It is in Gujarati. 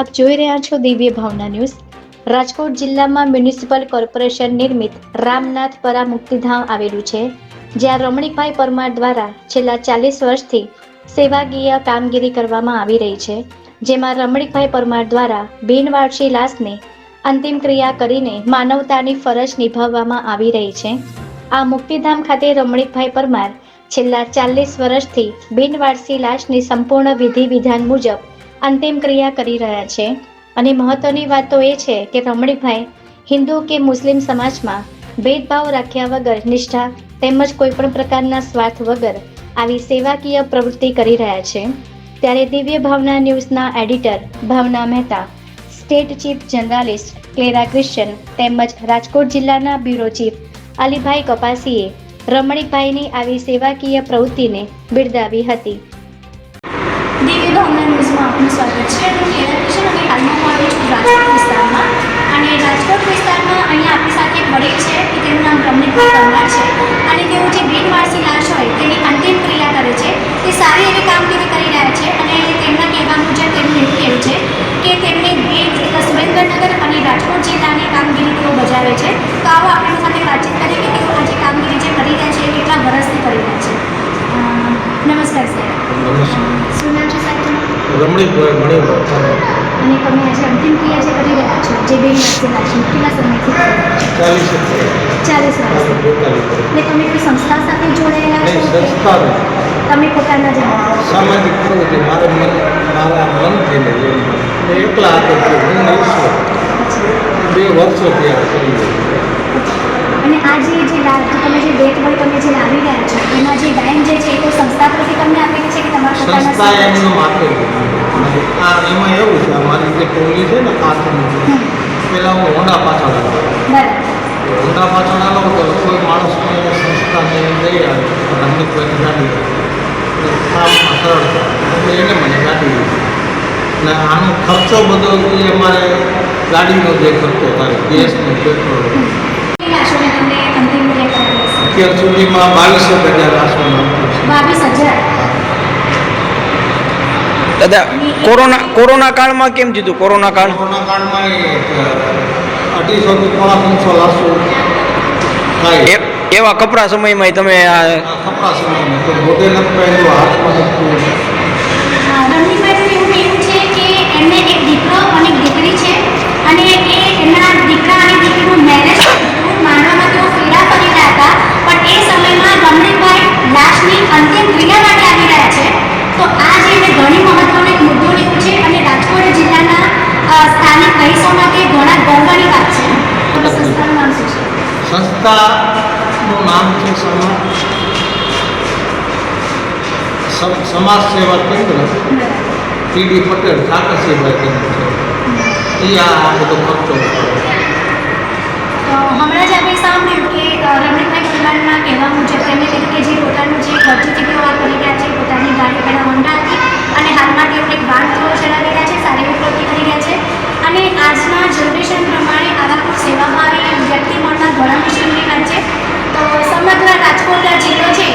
આપ જોઈ રહ્યા છો દિવ્ય ભાવના ન્યૂઝ. રાજકોટ જિલ્લામાં મ્યુનિસિપલ કોર્પોરેશન નિર્મિત રામનાથપરા મુક્તિધામ આવેલું છે, જ્યાં રમણીકભાઈ પરમાર દ્વારા છેલ્લા ચાલીસ વર્ષથી સેવાકીય કામગીરી કરવામાં આવી રહી છે, જેમાં રમણીકભાઈ પરમાર દ્વારા બિનવારસી લાશને અંતિમ ક્રિયા કરીને માનવતાની ફરજ નિભાવવામાં આવી રહી છે. આ મુક્તિધામ ખાતે રમણીકભાઈ પરમાર છેલ્લા ચાલીસ વર્ષથી બિનવારસી લાશની સંપૂર્ણ વિધિ વિધાન મુજબ અંતિમ ક્રિયા કરી રહ્યા છે. અને મહત્વની વાત તો એ છે કે રમણીભાઈ હિન્દુ કે મુસ્લિમ સમાજમાં ભેદભાવ રાખ્યા વગર નિષ્ઠા તેમજ કોઈપણ પ્રકારના સ્વાર્થ વગર આવી સેવાકીય પ્રવૃત્તિ કરી રહ્યા છે. ત્યારે Divya Bhavna ન્યૂઝના editor Bhavna Mehta, state chief journalist Clara Christian તેમજ રાજકોટ જિલ્લાના બ્યુરો ચીફ અલીભાઈ કપાસીએ રમણીકભાઈની આવી સેવાકીય પ્રવૃત્તિને બિરદાવી હતી. દિવ્ય ભાવના પરમાર છે. અને તેઓ જે બિનવારસી લાશ હોય તેની અંતિમ ક્રિયા કરે છે. તે સારી એવી કામગીરી કરી રહ્યા છે અને તેમના કહેવા મુજબ તેમનું એવું કહેવું છે કે તેમને બે સુરેન્દ્રનગર અને રાજકોટ જિલ્લાની કામગીરી તેઓ બજાવે છે. તો આવો આપણે સાથે વાતચીત કરીએ કે તેઓ આજે કામગીરી જે કરી રહ્યા છે એ કેટલા વર્ષથી કરી રહ્યા છે. નમસ્કાર સર. શું નામ છે સાહેબ રમણીભાઈ મણિભાઈ અને તમે આજે અંતિમ ક્રિયા જે કરી રહ્યા છો જે બે વર્ષથી છે કેટલા સમયથી ચાલીસ ચાલીસ વર્ષથી એટલે તમે કોઈ સંસ્થા સાથે જોડાયેલા છો? સંસ્થા તમે પોતાના જ સામાજિક પ્રવૃત્તિ મારા મન મારા મનથી ને જે એકલા છે હું ઈશ્વર બે વર્ષોથી આ કરી અને આ જે તમે જે ડેટ હોય તમે જે લાવી રહ્યા છો એમાં જે ડાયન જે છે એ કોઈ સંસ્થા પરથી તમને આપેલી છે કે તમારા પોતાના સંસ્થા? એમનું આપેલું આ એમાં એવું છે મારી જે ટોલી છે ને હમ, પહેલાં હું હોન્ડા પાછળ હતો. હોન્ડા પાછળ આવો તો કોઈ માણસને સંસ્થાને લઈ આવે અમને કોઈ ગાડી એટલે કામમાં સરળતા એટલે એને મને ગાડી અને આનો ખર્ચો બધો એ અમારે ગાડીનો જે ખર્ચો થાય ગેસનો પેટ્રોલ અત્યાર સુધીમાં બાવીસો હજાર આસપાસ બાવીસ હજાર? દાદા કોરોના કોરોના કાળમાં કેમ જીધું કોરોના કાળ? કોરોના કાળમાં પોણા ત્રણસો લાસો એવા કપરા સમયમાં તમે આ કપરા સમયમાં. તો મોઢે નથી પહેર્યું હાથમાં નથી પહેર્યું. રણજીતભાઈનું એવું એવું છે કે એમને એક દીકરો અને એક દીકરી છે અને એ એમના દીકરા અને દીકરીનું મેરેજ માનવામાં તેઓ ફેરા કરી રહ્યા હતા પણ એ સમયમાં રમણીકભાઈ લાશની અંતિમ ક્રિયા માટે આવી રહ્યા છે તો આ જે એને ઘણી મહત્વનો એક મુદ્દો એવું છે અને રાજકોટ જિલ્લાના સ્થાનિક રહીશો માટે ઘણા ગર્વની વાત છે. સંસ્થાનું નામ શું છે? સંસ્થાનું નામ છે સમાજ સમાજ સેવા કેન્દ્ર. પીડી પટેલ ઠાકર સેવા કેન્દ્ર છે. એ આ બધો ખર્ચો તો હમણાં જ આપણે સાંભળ્યું કે રમણીકભાઈ પરમારના કહેવા મુજબ તેમણે કીધું મિશન પ્રમાણે આવા સેવાભાવી વ્યક્તિ મળતા ઘણા મિશન છે. તો સમગ્ર રાજકોટના જિલ્લો છે